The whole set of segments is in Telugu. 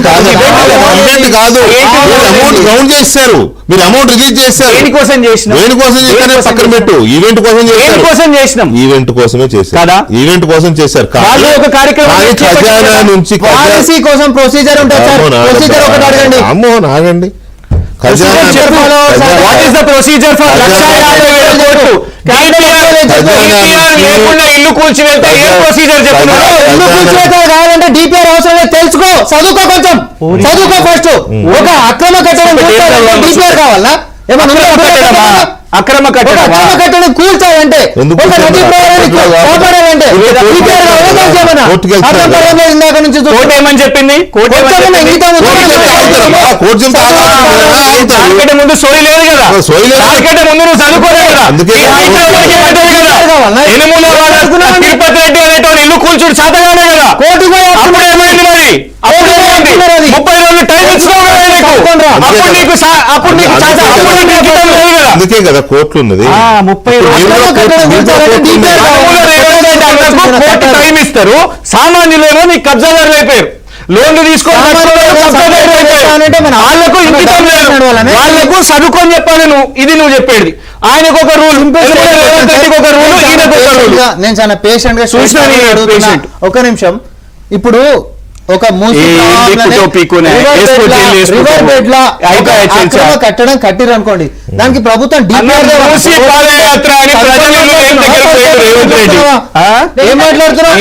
కాదు. మీరు అమౌంట్ రౌండ్ చేస్తారు మీరు అమౌంట్ రిలీజ్ చేస్తారు దేనికోసం చేసినాం? దేనికోసం చేశారు? దేనికోసం పక్కన పెట్టు. ఈవెంట్ కోసం చేశారు. చేసినాం? ఈవెంట్ కోసమే చేశారు. కదా? ఈవెంట్ కోసం చేశారు. వాళ్ళు ఒక కార్యక్రమం ఖజానా? నుంచి పాలసీ కోసం ప్రొసీజర్ ఉంటుంది సార్ అమ్మో, నాగబ్బా. ప్రొసీజర్ ఒకటి అడగండి. అమ్మో నాగండి. ఖజానా ప్రొసీజర్ ఫర్ లక్ష లేకుండా ఇల్లు ఏం ప్రొసీజర్ చెప్తున్నారు కావాలంటే డిపిఆర్ అవసరం లేదు. తెలుసుకో. చదువుకో కొంచెం. చదువుకో ఫస్ట్ ఒక అక్రమ కట్టడం డిపిఆర్ కావాలా? ఏమన్నా? అక్రమ కట్టడం కూల్చాలంటే ఒక నదీ కూల్చాలి. కాపాడాలంటే ఎందుకు డిపిఆర్ కావాలా కూల్చాలి? ఏమన్నా? కోర్టుకి ఇందాక నుంచి. కోర్టు ఏమని చెప్పింది? కోర్టు. కోర్టు? కోర్టు ముందు సోయి లేదు కదా? సోయి లేదు. ముందు నువ్వు చదువుకోలేదు? ఎనుముల తిరుపతి రెడ్డి ఇల్లు కూల్చుడు పోయి అప్పుడు ఏమైంది మరి? అప్పుడు ఏమైంది. ముప్పై రోజులు టైం తప్పకుండా. అప్పుడు నీకు అప్పుడు అప్పుడు అందుకే కదా కోర్టు ఉన్నది ముప్పై రోజులు టైం ఇస్తారు. సామాన్యులేమో నీకు కబ్జాదారులు అయిపోయారు. లోన్లు మన వాళ్ళకు చదువుకొని చెప్పాలి నువ్వు. ఇది నువ్వు చెప్పేది. ఆయనకు ఒక రూల్. ఒక రూల్ నేను చాలా పేషెంట్గా చూసినా. ఒక నిమిషం. ఇప్పుడు ఒక కట్టడం కట్టిరు అనుకోండి దానికి ప్రభుత్వం ఏం మాట్లాడుతున్నావు.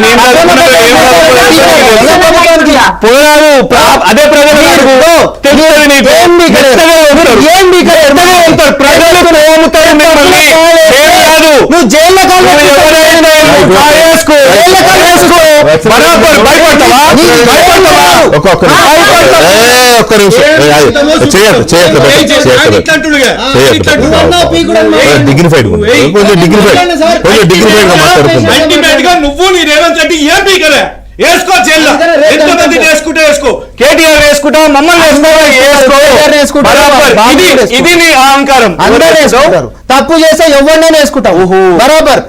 నువ్వు జైల్లో కాలు నువ్వు ఎవరైనా నువ్వు కాలేసుకో. జైల్లో కాలు వేసుకో. బరాబర్ భయపడతావా? భయపడతావా? ఒక్కొక్క నిమిషం. ఏ, ఒక్క నిమిషం ఏ, అది, చేయొద్దు చేయొద్దు చేయొద్దు డిగ్నిఫైడ్ కొంచెం డిగ్నిఫైడ్ కొంచెం డిగ్నిఫైడ్గా మాట్లాడుకుందాం అల్టిమేట్గా నువ్వు నీ రేవంత్ రెడ్డి ఏం పీకలే వేసుకో జైల్లో ఎంతమంది వేసుకుంటే వేసుకో వేసుకుంటావు? మమ్మల్ని ఇది నీ అహంకారం. అందరూ వేసుకుంటారు? తప్పు చేస్తే ఎవరినైనా వేసుకుంటావు? బరాబర్.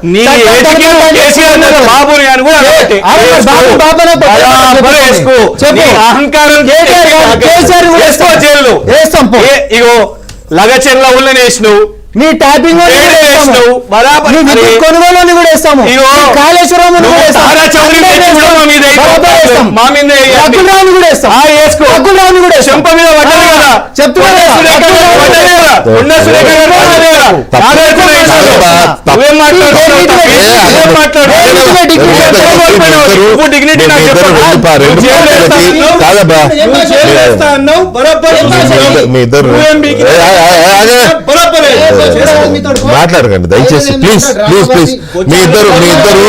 ఇగో వేసినావు. నీ ట్యాపింగ్. కొనుగోలు కూడా వేస్తాము. కాళేశ్వరం నువ్వు కూడా వేస్తాము. తారా చౌదరి అందరినీ తెచ్చి కూడా మా మీద వేయకు. బరాబర్ వేస్తాం. మా మీద వేయండి. రఘుల్ రావుని కూడా వేస్తాం. ఆ, వేసుకో. రఘుల్ రావుని కూడా. చెంప మీద కదా. చెప్తున్నా. సురేఖ గారు కదా. సురేఖ గారు కదా. నువ్వేం మాట్లాడుతున్నావు? డిగ్నిటీ నాకు బరాబర్ మాట్లాడకండి దయచేసి ప్లీజ్ ప్లీజ్ ప్లీజ్. మీ ఇద్దరు మీ ఇద్దరు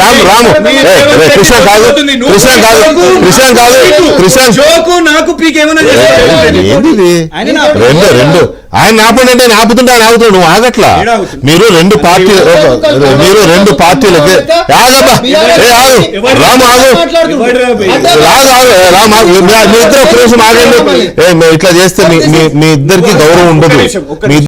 రాము రాము. కృష్ణ కాదు కృష్ణ కాదు కృష్ణ కాదు కృష్ణ జోకు నాకు రెండు రెండు. ఆయన ఆపండి అంటే నేను ఆపుతుంటే ఆయన ఆపుతాడు నువ్వు ఆగట్లా? మీరు రెండు పార్టీలు మీరు రెండు పార్టీలకి ఆగబ్బా ఏ ఆగు. రాము ఆగు? రాదు ఆగు రాము ఆగు. మీ ఇద్దరు ఒక నిమిషం ఆగండి. ఇట్లా చేస్తే మీ ఇద్దరికి గౌరవం ఉండదు.